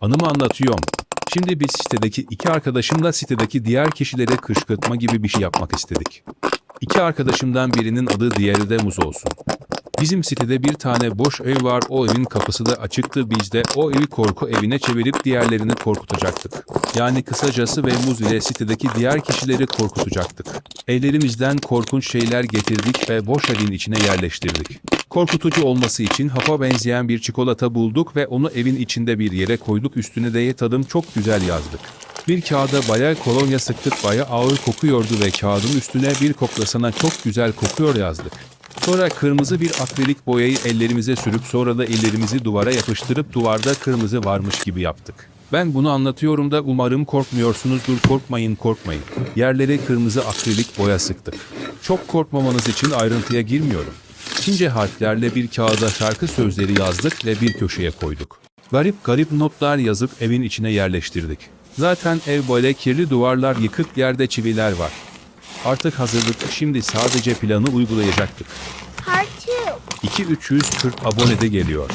Anımı anlatıyorum. Şimdi biz sitedeki iki arkadaşımla sitedeki diğer kişilere kışkırtma gibi bir şey yapmak istedik. İki arkadaşımdan birinin adı diğeri de Muz olsun. Bizim sitede bir tane boş ev var. O evin kapısı da açıktı. Biz de o evi korku evine çevirip diğerlerini korkutacaktık. Yani kısacası ve Muz ile sitedeki diğer kişileri korkutacaktık. Ellerimizden korkunç şeyler getirdik ve boş evin içine yerleştirdik. Korkutucu olması için hapa benzeyen bir çikolata bulduk ve onu evin içinde bir yere koyduk. Üstüne de tadım çok güzel yazdık. Bir kağıda bayağı kolonya sıktık bayağı ağır kokuyordu ve kağıdın üstüne bir koklasana çok güzel kokuyor yazdık. Sonra kırmızı bir akrilik boyayı ellerimize sürüp sonra da ellerimizi duvara yapıştırıp duvarda kırmızı varmış gibi yaptık. Ben bunu anlatıyorum da umarım korkmuyorsunuzdur. Korkmayın korkmayın. Yerlere kırmızı akrilik boya sıktık. Çok korkmamanız için ayrıntıya girmiyorum. Çince harflerle bir kağıda şarkı sözleri yazdık ve bir köşeye koyduk. Garip garip notlar yazıp evin içine yerleştirdik. Zaten ev böyle kirli duvarlar yıkık yerde çiviler var. Artık hazırlık şimdi sadece planı uygulayacaktık. Part 2. 2-340 abone de geliyor.